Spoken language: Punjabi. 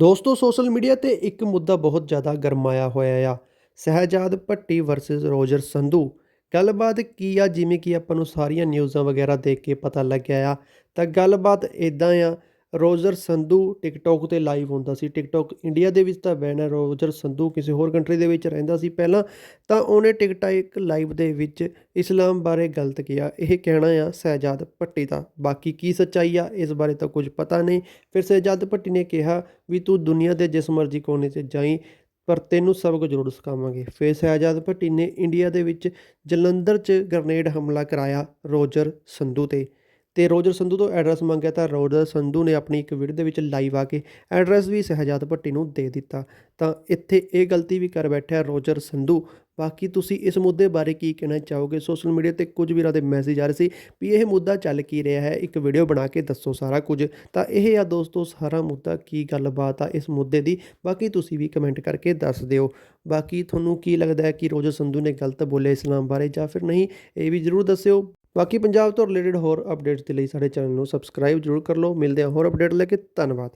ਦੋਸਤੋ, ਸੋਸ਼ਲ ਮੀਡੀਆ ਤੇ ਇੱਕ ਮੁੱਦਾ ਬਹੁਤ ਜ਼ਿਆਦਾ ਗਰਮਾਇਆ ਹੋਇਆ ਆ। Shahzad Bhatti versus Roger Sandhu. ਗੱਲਬਾਤ ਕੀ ਆ? ਜਿਵੇਂ ਕਿ ਆਪਾਂ ਨੂੰ ਸਾਰੀਆਂ ਨਿਊਜ਼ਾਂ ਵਗੈਰਾ ਦੇਖ ਕੇ ਪਤਾ ਲੱਗਿਆ ਆ। ਤਾਂ ਗੱਲਬਾਤ ਇਦਾਂ ਆ ਰੋਜਰ ਸੰਧੂ ਟਿਕਟੌਕ ਤੇ ਲਾਈਵ ਹੁੰਦਾ ਸੀ। ਟਿਕਟੌਕ ਇੰਡੀਆ ਦੇ ਵਿੱਚ ਤਾਂ ਬੈਨ ਹੈ ਰੋਜਰ ਸੰਧੂ ਕਿਸੇ ਹੋਰ ਕੰਟਰੀ ਦੇ ਵਿੱਚ ਰਹਿੰਦਾ ਸੀ ਪਹਿਲਾਂ, ਤਾਂ ਉਹਨੇ ਟਿਕਟੌਕ ਲਾਈਵ ਦੇ ਵਿੱਚ ਇਸਲਾਮ ਬਾਰੇ ਗਲਤ ਕਿਹਾ। ਇਹ ਕਹਿਣਾ ਆ, ਸਹਿਜਾਦ ਭੱਟੀ ਦਾ। ਬਾਕੀ ਕੀ ਸੱਚਾਈ ਆ, ਇਸ ਬਾਰੇ ਤਾਂ ਕੁਝ ਪਤਾ ਨਹੀਂ। ਫਿਰ ਸਹਿਜਾਦ ਭੱਟੀ ਨੇ ਕਿਹਾ ਵੀ ਤੂੰ ਦੁਨੀਆ ਦੇ ਜਿਸ ਮਰਜ਼ੀ ਕੋਨੇ 'ਤੇ ਜਾਈ, ਪਰ ਤੈਨੂੰ ਸਬਕ ਜ਼ਰੂਰ ਸਿਖਾਵਾਂਗੇ। ਫਿਰ ਸਹਿਜਾਦ ਭੱਟੀ ਨੇ ਇੰਡੀਆ ਦੇ ਵਿੱਚ ਜਲੰਧਰ 'ਚ ਗ੍ਰਨੇਡ ਹਮਲਾ ਕਰਾਇਆ ਰੋਜਰ ਸੰਧੂ ਤੇ। ਤੇ ਰੋਜਰ ਸੰਧੂ ਤੋਂ ਐਡਰੈਸ ਮੰਗਿਆ ਤਾਂ ਰੋਜਰ ਸੰਧੂ ਨੇ ਆਪਣੀ ਇੱਕ ਵੀਡੀਓ ਦੇ ਵਿੱਚ ਲਾਈਵ ਆ ਕੇ ਐਡਰੈਸ ਵੀ ਸਹਿਜਾਦ ਭੱਟੀ ਨੂੰ ਦੇ ਦਿੱਤਾ। ਤਾਂ ਇੱਥੇ ਇਹ ਗਲਤੀ ਵੀ ਕਰ ਬੈਠਿਆ ਰੋਜਰ ਸੰਧੂ। ਬਾਕੀ ਤੁਸੀਂ ਇਸ ਮੁੱਦੇ ਬਾਰੇ ਕੀ ਕਹਿਣਾ ਚਾਹੋਗੇ? ਸੋਸ਼ਲ ਮੀਡੀਆ ਤੇ ਕੁਝ ਵੀਰਾਂ ਦੇ ਮੈਸੇਜ ਆ ਰਹੇ ਸੀ ਵੀ ਇਹ ਮੁੱਦਾ ਚੱਲ ਕੀ ਰਿਹਾ ਹੈ? ਇੱਕ ਵੀਡੀਓ ਬਣਾ ਕੇ ਦੱਸੋ ਸਾਰਾ ਕੁਝ। ਤਾਂ ਇਹ ਆ ਦੋਸਤੋ, ਸਾਰਾ ਮੁੱਦਾ ਕੀ ਗੱਲਬਾਤ ਆ ਇਸ ਮੁੱਦੇ ਦੀ? ਬਾਕੀ ਤੁਸੀਂ ਵੀ ਕਮੈਂਟ ਕਰਕੇ ਦੱਸ ਦਿਓ। ਬਾਕੀ ਤੁਹਾਨੂੰ ਕੀ ਲੱਗਦਾ ਹੈ ਕਿ ਰੋਜਰ ਸੰਧੂ ਨੇ ਗਲਤ ਬੋਲੇ ਇਸਲਾਮ ਬਾਰੇ ਜਾਂ ਫਿਰ ਨਹੀਂ, ਇਹ ਵੀ ਜਰੂਰ ਦੱਸਿਓ। ਬਾਕੀ ਪੰਜਾਬ ਤੋਂ ਰਿਲੇਟਡ ਹੋਰ ਅਪਡੇਟਸ ਦੇ ਲਈ ਸਾਡੇ ਚੈਨਲ ਨੂੰ ਸਬਸਕ੍ਰਾਈਬ ਜਰੂਰ ਕਰ ਲਓ। ਮਿਲਦੇ ਹਾਂ ਹੋਰ ਅਪਡੇਟ ਲੈ ਕੇ। ਧੰਨਵਾਦ।